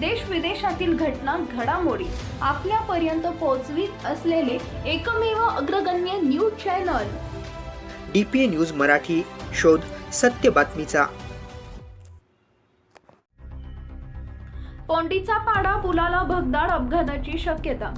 देश विदेशातील घटना घडामोडी आपल्यापर्यंत पोहोचवीत असलेले एकमेव अग्रगण्य news channel. D P A news Marathi शोध सत्य बातमीचा. पोंडीचा पाडा पुलाला भगदाड अपघाताची शक्यता.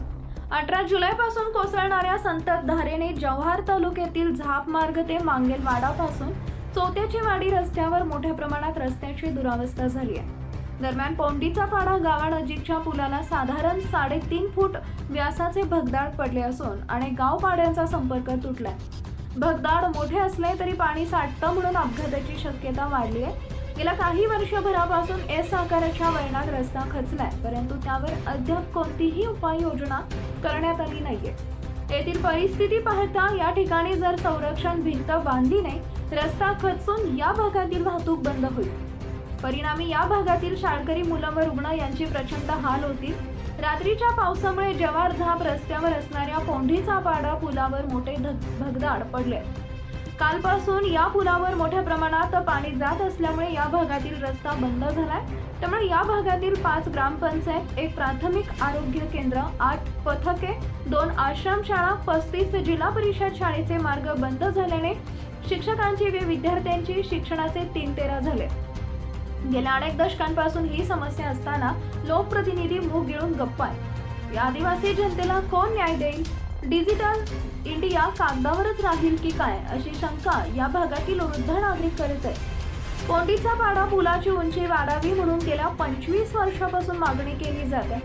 अठरा जुलैपासून कोसळणाऱ्या संततधारेने जव्हार तालुक्यातील झाप मार्ग ते मांगेलवाडापासून चोत्याची वाडी रस्त्यावर मोठ्या प्रमाणात रस्त्याची दुरावस्था झाली आहे. दरम्यान पोंडीचा पाडा गावानजीकच्या पुलाला साधारण साडेतीन फूट व्यासाचे भगदाड पडले असून अनेक गाव पाड्यांचा संपर्क तुटलाय. भगदाड मोठे असले तरी पाणी साठतं म्हणून अपघाताची शक्यता वाढली आहे. गेल्या काही वर्षभरापासून एस आकाराच्या वळणात रस्ता खचलाय परंतु त्यावर अद्याप कोणतीही उपाययोजना करण्यात आली नाहीये. येथील परिस्थिती पाहता या ठिकाणी जर संरक्षण भिंत बांधली नाही रस्ता खचून या भागातील वाहतूक बंद होईल. परिणामी या भागातील शाळकरी मुलं व रुग्ण यांची प्रचंड हाल होतील रात्रीच्या पावसामुळे जवार झाप रस्त्यावर असणाऱ्या पोंढीचा पाडा पुलावर मोठे धग- भगदाड पडले. कालपासून या पुलावर मोठ्या प्रमाणात पाणी जात असल्यामुळे या भागातील रस्ता बंद झालाय. त्यामुळे या भागातील पाच ग्रामपंचायत एक प्राथमिक आरोग्य केंद्र आठ पथके दोन आश्रमशाळा पस्तीस जिल्हा परिषद शाळेचे मार्ग बंद झाल्याने शिक्षकांची व विद्यार्थ्यांची शिक्षणाचे तीन तेरा झाले. गेल्या अनेक दशकांपासून ही समस्या असताना लोकप्रतिनिधी मुख गिळून गप्प आहे या आदिवासी जनतेला कोण न्याय देईल? डिजिटल इंडिया कागदावरच राहील की काय अशी शंका या भागातील वृद्ध नागरिक करत आहे कोंडीचा पाडा पुलाची उंची वाढावी म्हणून गेल्या पंचवीस वर्षापासून मागणी केली जाते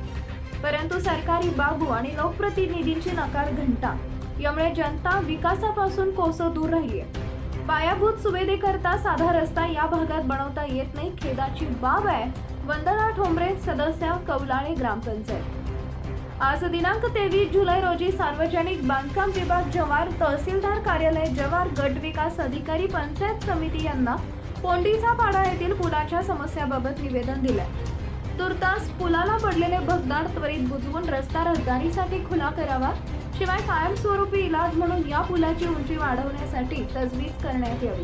परंतु सरकारी बाबू आणि लोकप्रतिनिधींची नकार घंटा. यामुळे जनता विकासापासून कोसं दूर राहिली आहे. पायाभूत सुविधेकरता साधा रस्ता या भागात बनवता येत नाही. खेदाची बाब आहे. वंदना ठोंबरे सदस्य कौलाळे ग्रामपंचायत. आज दिनांक तेवीस जुलै रोजी सार्वजनिक बांधकाम विभाग जव्हार तहसीलदार कार्यालय जव्हार गट विकास अधिकारी पंचायत समिती यांना पोंडीचा पाडा येथील पुलाच्या समस्याबाबत निवेदन दिले तुर्तास पुलाला पडलेले भगदाड त्वरित बुजवून रस्ता रहदारीसाठी खुला करावा शिवाय कायमस्वरूपी इलाज म्हणून या पुलाची उंची वाढवण्यासाठी तजवीज करण्यात यावी.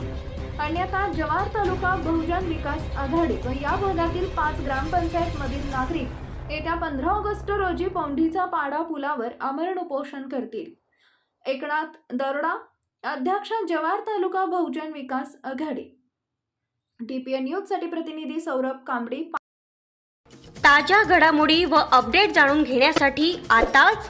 अन्यथा जवार तालुका बहुजन विकास आघाडी व या भागातील पाच ग्रामपंचायत मधील नागरिक येत्या पंधरा ऑगस्ट रोजी पौंढीचा पाडा पुलावर आमरण उपोषण करतील. एकनाथ दरोडा अध्यक्ष जव्हार तालुका बहुजन विकास आघाडी. टीपीएन न्यूजसाठी प्रतिनिधी सौरभ कांबडी ताज्या घडामोडी व अपडेट जाणून घेण्यासाठी आताच